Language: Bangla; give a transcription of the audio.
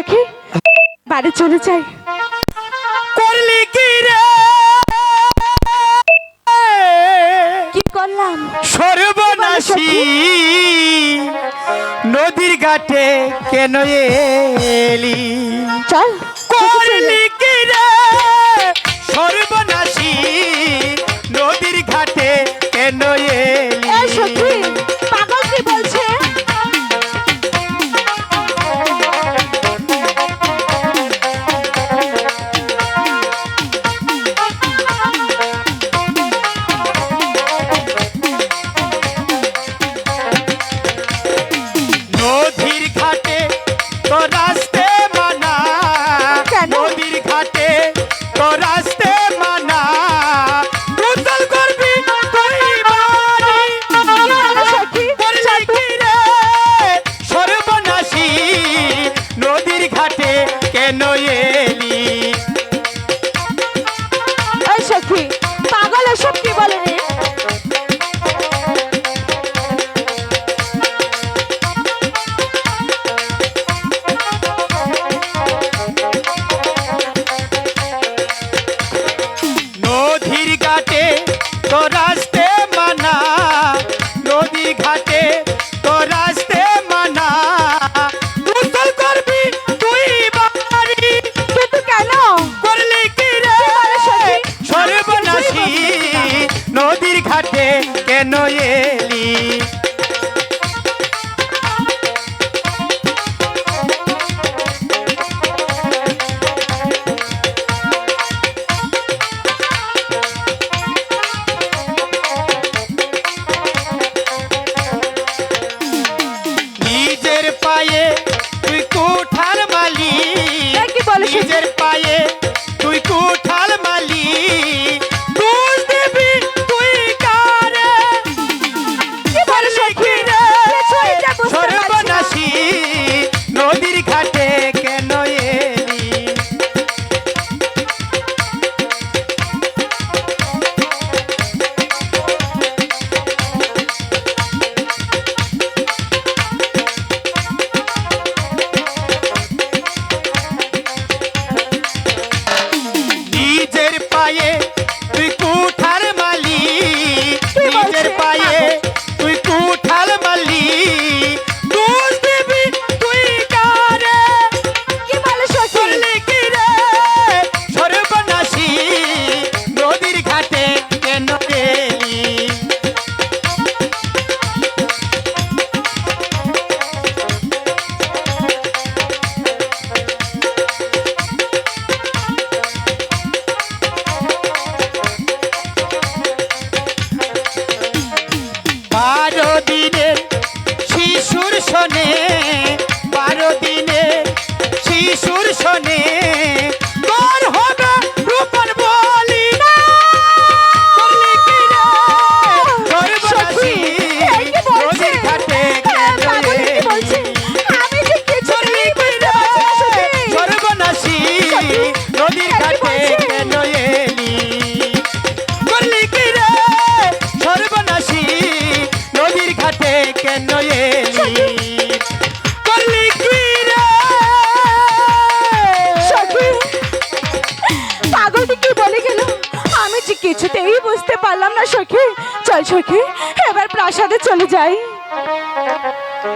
রাখি বাড়ি চলে যাই। করলি কি রে? কি করলাম? সর্বনাশী নদীর ঘাটে কেন এলি? চল করলি কি রে? সর্বনাশী নদীর ঘাটে কেন এলি নদীর ঘাটে কেন এলি? সখী পাগল এসব কি বলেনি নদীর ঘাটে কেন এ পারলাম না সখী। চল সখী এবার প্রাসাদে চলে যাই।